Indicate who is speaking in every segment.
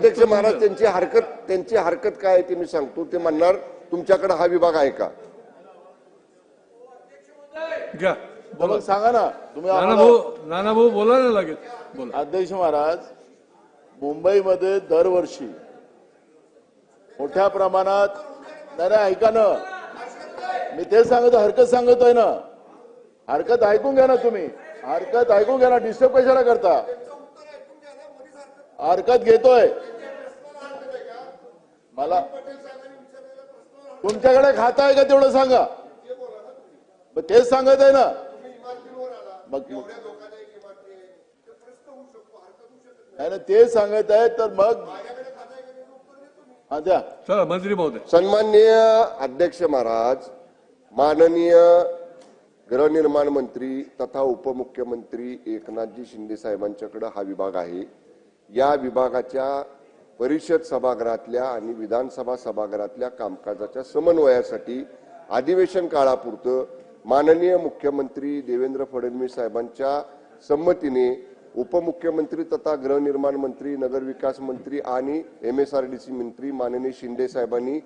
Speaker 1: अध्यक्ष महाराज त्यांची हरकत त्यांची हरकत काय आहे ते मी सांगतो ते म्हणणार तुमच्याकडे हा विभाग आहे का?
Speaker 2: घ्या बोला.
Speaker 3: मग सांगा ना तुम्ही
Speaker 2: नाना
Speaker 3: आम्हाला-
Speaker 2: भाऊ नाना भाऊ बोला ना लागेल बोला.
Speaker 3: अध्यक्ष महाराज मुंबईमध्ये दरवर्षी मोठ्या प्रमाणात नाही नाही, ऐका ना. मी तेच सांगतो हरकत सांगतोय ना. हरकत ऐकून घ्या ना तुम्ही. हरकत ऐकून घ्या ना डिस्टर्ब कशाला करता? हरकत घेतोय. मला तुमच्याकडे खाता आहे का तेवढं सांगा? मग तेच सांगत आहे ना. मग नाही ना ते सांगत आहे तर मग द्या.
Speaker 2: मंत्री महोदय.
Speaker 1: सन्माननीय अध्यक्ष महाराज माननीय गृहनिर्माण मंत्री तथा उपमुख्यमंत्री एकनाथजी शिंदे साहेबांच्याकडे हा विभाग आहे. या विभागाच्या परिषद सभागृहातल्या आणि विधानसभा सभागृहातल्या कामकाजाच्या समन्वयासाठी अधिवेशन काळापुरतं माननीय मुख्यमंत्री देवेंद्र फडणवीस साहेबांच्या संमतीने उपमुख्यमंत्री तथा गृहनिर्माण मंत्री नगरविकास मंत्री आणि M S R D C मंत्री माननीय शिंदे साहेबांनी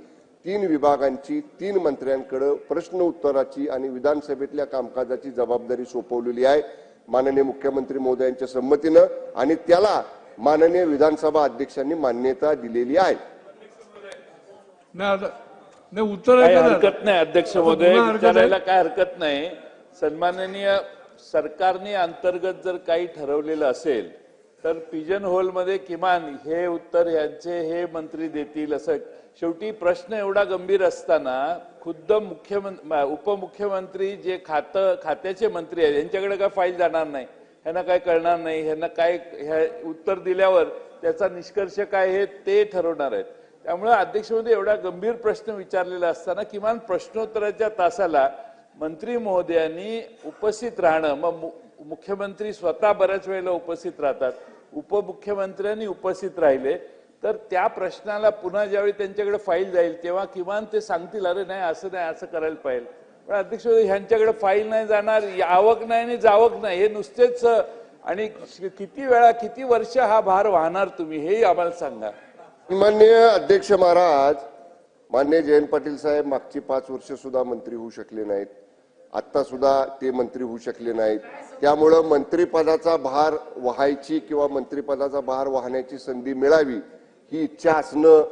Speaker 1: तीन विभागांची तीन मंत्र्यांकडे प्रश्न उत्तराची आणि विधानसभेतल्या कामकाजाची जबाबदारी सोपवलेली आहे. माननीय मुख्यमंत्री महोदयांच्या संमतीनं आणि त्याला माननीय विधानसभा अध्यक्षांनी मान्यता दिलेली आहे
Speaker 2: नाही उत्तर
Speaker 4: काही. हरकत नाही अध्यक्ष महोदय. विचारायला काय हरकत नाही सन्माननीय सरकारने अंतर्गत जर काही ठरवलेलं असेल तर पिजन होलमध्ये किमान हे उत्तर यांचे हे मंत्री देतील असं शेवटी प्रश्न एवढा गंभीर असताना खुद्द मुख्यमंत्री उपमुख्यमंत्री जे खातं खात्याचे मंत्री आहेत यांच्याकडे काय फाईल जाणार नाही ह्यांना काय कळणार नाही ह्यांना काय ह्या उत्तर दिल्यावर त्याचा निष्कर्ष काय हे ते ठरवणार आहेत. त्यामुळे अध्यक्षमध्ये एवढा गंभीर प्रश्न विचारलेला असताना किमान प्रश्नोत्तराच्या तासाला मंत्री महोदयांनी उपस्थित राहणं मग मु- मुख्यमंत्री स्वतः बऱ्याच वेळेला उपस्थित राहतात उपमुख्यमंत्र्यांनी उपस्थित राहिले तर त्या प्रश्नाला पुन्हा ज्यावेळी त्यांच्याकडे फाईल जाईल तेव्हा किमान ते सांगतील अरे नाही असं नाही असं करायला पाहिजे. पण अध्यक्ष ह्यांच्याकडे फाईल नाही जाणार आवक नाही आणि जावक नाही हे नुसतेच आणि किती वेळा किती वर्ष हा भार वाहणार तुम्ही हेही आम्हाला सांगा.
Speaker 1: माननीय अध्यक्ष महाराज मान्य जयंत पाटील साहेब मागची पाच वर्ष सुद्धा मंत्री होऊ शकले नाहीत. आता सुद्धा ते मंत्री होऊ शकले नाहीत. त्यामुळं मंत्रिपदाचा भार वाहायची किंवा मंत्रिपदाचा भार वाहण्याची संधी मिळावी ही इच्छा असणं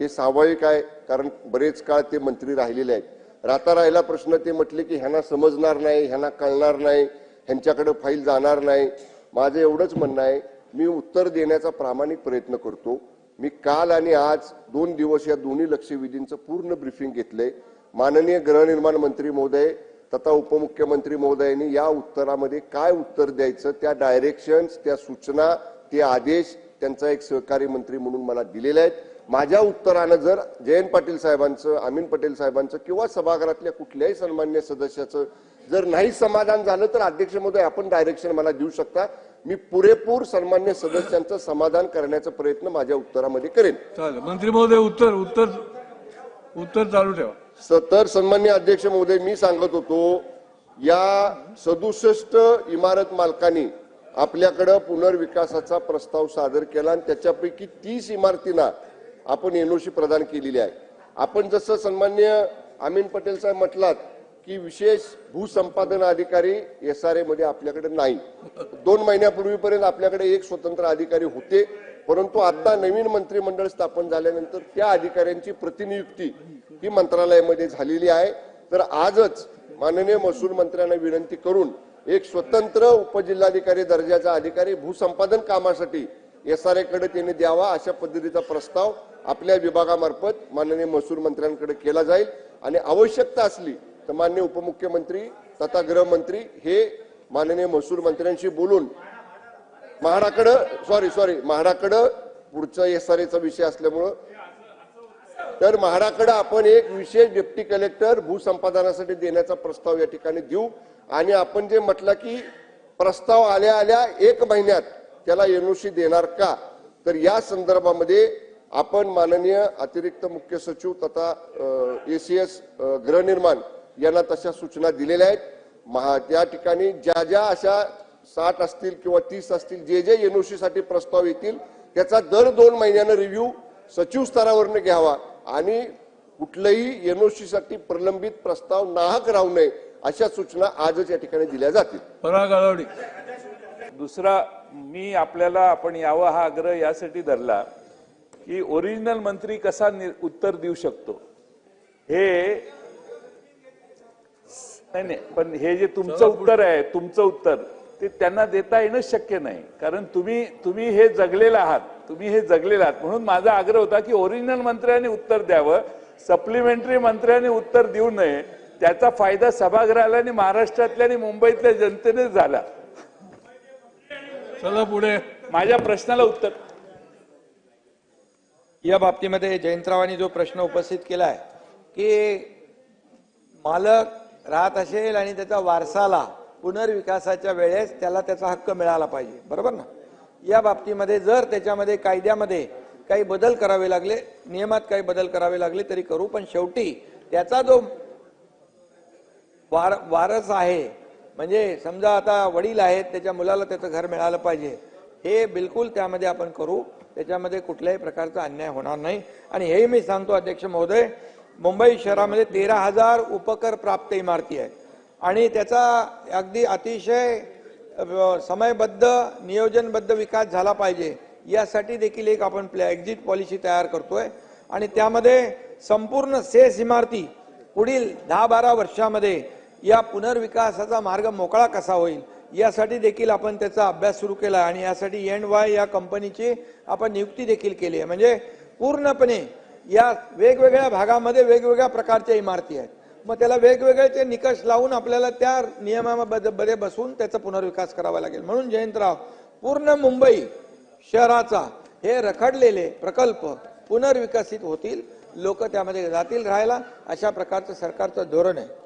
Speaker 1: हे स्वाभाविक आहे कारण बरेच काळ ते मंत्री राहिलेले आहेत. राहता राहिला प्रश्न ते म्हटले की ह्यांना समजणार नाही ह्यांना कळणार नाही ह्यांच्याकडे फाईल जाणार नाही. माझं एवढंच म्हणणं आहे मी उत्तर देण्याचा प्रामाणिक प्रयत्न करतो. मी काल आणि आज दोन दिवस या दोन्ही लक्षवेधींचं पूर्ण ब्रिफिंग घेतलंय. माननीय गृहनिर्माण मंत्री महोदय तथा उपमुख्यमंत्री महोदयांनी या उत्तरामध्ये काय उत्तर द्यायचं त्या डायरेक्शन्स त्या सूचना ते आदेश त्यांचा एक सहकारी मंत्री म्हणून मला दिलेले आहेत. माझ्या उत्तरानं जर जयंत पाटील साहेबांचं अमीन पटेल साहेबांचं किंवा सभागृहातल्या कुठल्याही सन्मान्य सदस्याचं जर नाही समाधान झालं तर अध्यक्ष महोदय आपण डायरेक्शन मला देऊ शकता. मी पुरेपूर सन्मान्य सदस्यांचं समाधान करण्याचा प्रयत्न माझ्या उत्तरामध्ये करेन.
Speaker 2: चालेल. मंत्री महोदय उत्तर उत्तर उत्तर चालू ठेवा.
Speaker 1: स- तर सन्मान्य अध्यक्ष महोदय मी सांगत होतो या सदुसष्ट इमारत मालकांनी आपल्याकडं पुनर्विकासाचा प्रस्ताव सादर केला आणि त्याच्यापैकी तीस इमारतींना आपण एनओसी प्रदान केलेली आहे. आपण जसं सन्मान्य अमीन पटेल साहेब म्हटलात की विशेष भूसंपादन अधिकारी एस आर ए मध्ये आपल्याकडे नाही. दोन महिन्यापूर्वीपर्यंत आपल्याकडे एक स्वतंत्र अधिकारी होते. परंतु आता नवीन मंत्रिमंडळ स्थापन झाल्यानंतर त्या अधिकाऱ्यांची प्रतिनियुक्ती ही मंत्रालयामध्ये झालेली आहे. तर आजच माननीय महसूल मंत्र्यांना विनंती करून एक स्वतंत्र उपजिल्हाधिकारी दर्जाचा अधिकारी भूसंपादन कामासाठी एस आर एकडे त्यांनी द्यावा अशा पद्धतीचा प्रस्ताव आपल्या विभागामार्फत माननीय महसूल मंत्र्यांकडे केला जाईल. आणि आवश्यकता असली तर मान्य उपमुख्यमंत्री तथा गृहमंत्री हे माननीय महसूल मंत्र्यांशी बोलून म्हाडाकडं सॉरी सॉरी म्हाडाकडं पुढचा एस आर एचा विषय असल्यामुळं तर म्हाडाकडं आपण एक विशेष डेप्टी कलेक्टर भूसंपादनासाठी देण्याचा प्रस्ताव या ठिकाणी देऊ. आणि आपण जे म्हटलं की प्रस्ताव आल्या आल्या एक महिन्यात त्याला एनओसी देणार का? तर या संदर्भामध्ये आपण माननीय अतिरिक्त मुख्य सचिव तथा एसीएस गृहनिर्माण यांना तशा सूचना दिलेल्या आहेत. महा त्या ठिकाणी ज्या ज्या अशा साठ असतील किंवा तीस असतील जे जे एनओसी साठी प्रस्ताव येतील त्याचा दर दोन महिन्यानं रिव्ह्यू सचिव स्तरावरनं घ्यावा आणि कुठलंही एनओसी साठी प्रलंबित प्रस्ताव नाहक राहू नये अशा सूचना आजच या ठिकाणी दिल्या जातील.
Speaker 4: दुसरा मी आपल्याला आपण यावं हा आग्रह यासाठी धरला की ओरिजिनल मंत्री कसा उत्तर देऊ शकतो? हे नाही नाही पण हे जे तुमचं उत्तर आहे तुमचं उत्तर ते त्यांना देता येणं शक्य नाही. कारण तुम्ही तुम्ही हे जगलेलं आहात तुम्ही हे जगलेलं आहात. म्हणून माझा आग्रह होता की ओरिजिनल मंत्र्यांनी उत्तर द्यावं सप्लिमेंटरी मंत्र्यांनी उत्तर देऊ नये. त्याचा फायदा सभागृहाला आणि महाराष्ट्रातल्या आणि मुंबईतल्या जनतेने झाला.
Speaker 2: चला पुढे.
Speaker 4: माझ्या प्रश्नाला उत्तर.
Speaker 5: या बाबतीमध्ये जयंतरावांनी जो प्रश्न उपस्थित केला आहे की मालक राहत असेल आणि त्याचा वारसाला पुनर्विकासाच्या वेळेस त्याला त्याचा हक्क मिळाला पाहिजे बरोबर ना? या बाबतीमध्ये जर त्याच्यामध्ये कायद्यामध्ये काही बदल करावे लागले नियमात काही बदल करावे लागले तरी करू पण शेवटी त्याचा जो वार वारस आहे म्हणजे समजा आता वडील आहेत त्याच्या मुलाला त्याचं घर मिळालं पाहिजे. हे बिलकुल त्यामध्ये आपण करू. त्याच्यामध्ये कुठल्याही प्रकारचा अन्याय होणार नाही. आणि हेही मी सांगतो अध्यक्ष महोदय मुंबई शहरामध्ये तेरा हजार उपकर प्राप्त इमारती आहेत. आणि त्याचा अगदी अतिशय समयबद्ध नियोजनबद्ध विकास झाला पाहिजे. यासाठी देखील एक आपण प्लॅ एक्झिट पॉलिसी तयार करतोय. आणि त्यामध्ये संपूर्ण सेस इमारती पुढील दहा बारा वर्षामध्ये या पुनर्विकासाचा मार्ग मोकळा कसा होईल यासाठी देखील आपण त्याचा अभ्यास सुरू केला आहे आणि यासाठी एन वाय या कंपनीची आपण नियुक्ती देखील केली आहे. म्हणजे पूर्णपणे या वेगवेगळ्या भागामध्ये वेगवेगळ्या प्रकारच्या इमारती आहेत. मग त्याला वेगवेगळे निकष लावून आपल्याला त्या नियमामध्ये बसून त्याचा पुनर्विकास करावा लागेल. म्हणून जयंतराव पूर्ण मुंबई शहराचा हे रखडलेले प्रकल्प पुनर्विकसित होतील लोक त्यामध्ये जातील राहायला अशा प्रकारचं सरकारचं धोरण आहे.